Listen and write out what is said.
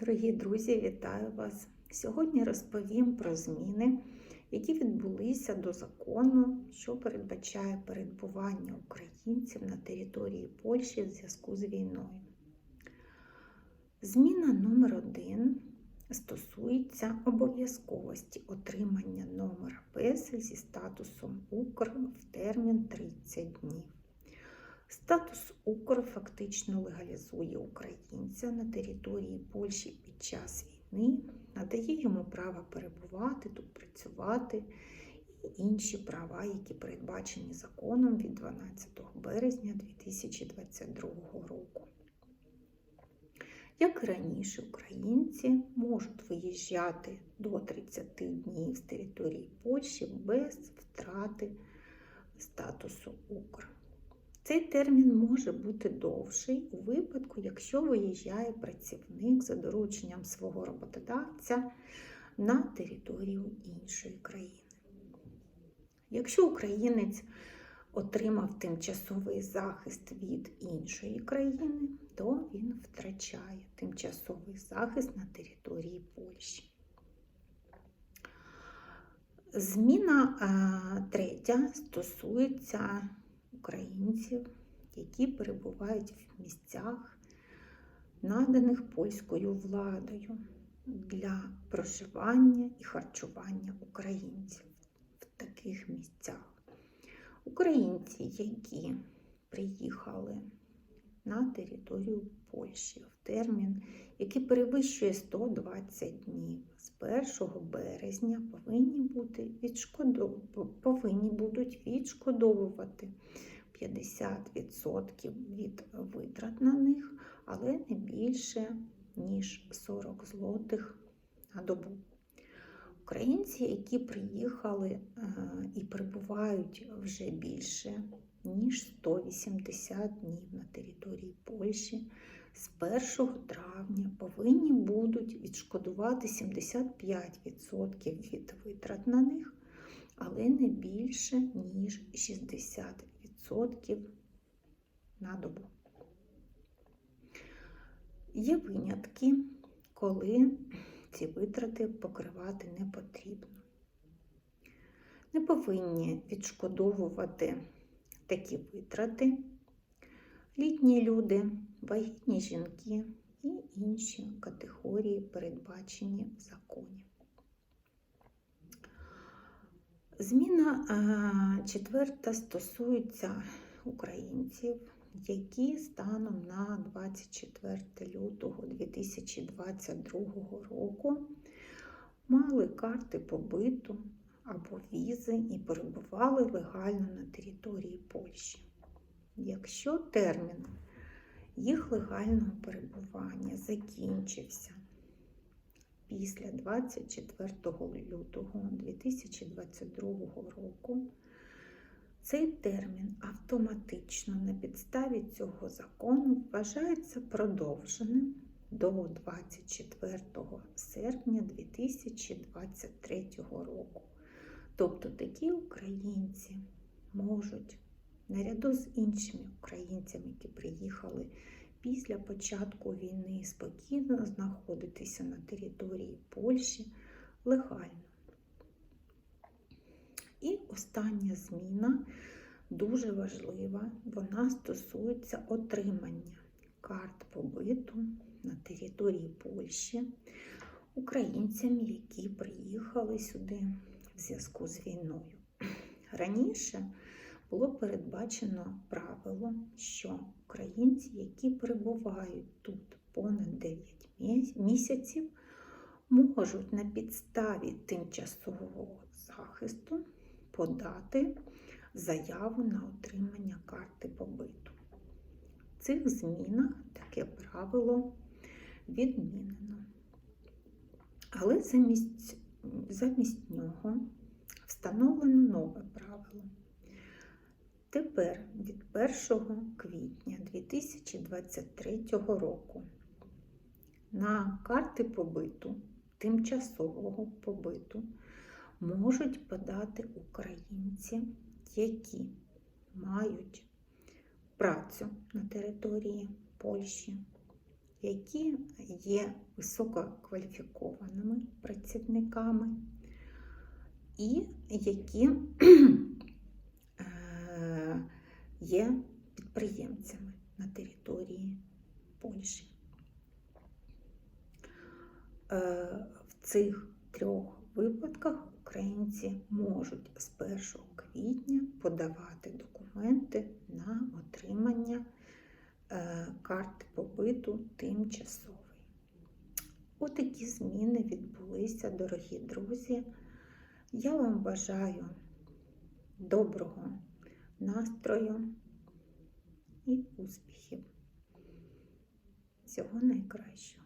Дорогі друзі, вітаю вас! Сьогодні розповім про зміни, які відбулися до закону, що передбачає перебування українців на території Польщі в зв'язку з війною. Зміна номер 1 стосується обов'язковості отримання номера ПЕС зі статусом Укр в термін 30 днів. Статус Укр фактично легалізує українця на території Польщі під час війни, надає йому право перебувати тут, працювати і інші права, які передбачені законом від 12 березня 2022 року. Як і раніше, українці можуть виїжджати до 30 днів з території Польщі без втрати статусу Укр. Цей термін може бути довший у випадку, якщо виїжджає працівник за дорученням свого роботодавця на територію іншої країни. Якщо українець отримав тимчасовий захист від іншої країни, то він втрачає тимчасовий захист на території Польщі. Зміна е, третя стосується українців, які перебувають в місцях, наданих польською владою для проживання і харчування українців в таких місцях. Українці, які приїхали на територію Польщі в термін, який перевищує 120 днів, з 1 березня повинні бути відшкодов... повинні будуть відшкодовувати 50% від витрат на них, але не більше ніж 40 злотих на добу. Українці, які приїхали і перебувають вже більше ніж 180 днів на території Польщі, з 1 травня повинні будуть відшкодувати 75% від витрат на них, але не більше ніж 60% на добу. Є винятки, коли ці витрати покривати не потрібно. Не повинні відшкодовувати такі витрати літні люди, вагітні жінки і інші категорії, передбачені в законі. Зміна четверта стосується українців, які станом на 24 лютого 2022 року мали карти побиту або візи і перебували легально на території Польщі. Якщо термін їх легального перебування закінчився після 24 лютого 2022 року, цей термін автоматично на підставі цього закону вважається продовженим до 24 серпня 2023 року. Тобто такі українці можуть наряду з іншими українцями, які приїхали після початку війни, спокійно знаходитися на території Польщі легально. І остання зміна дуже важлива, вона стосується отримання карт побиту на території Польщі українцями, які приїхали сюди в зв'язку з війною. Раніше було передбачено правило, що українці, які перебувають тут понад 9 місяців, можуть на підставі тимчасового захисту подати заяву на отримання карти побиту. В цих змінах таке правило відмінено. Але замість, замість нього встановлено нове правило. Тепер від 1 квітня 2023 року. На карти побиту, тимчасового побиту можуть подати українці, які мають працю на території Польщі, які є висококваліфікованими працівниками і які є підприємцями на території Польщі. Е, В цих трьох випадках українці можуть з 1 квітня подавати документи на отримання е, карти побиту тимчасової. Отакі зміни відбулися, дорогі друзі. Я вам бажаю доброго настрою і успіхів. Всього найкращого.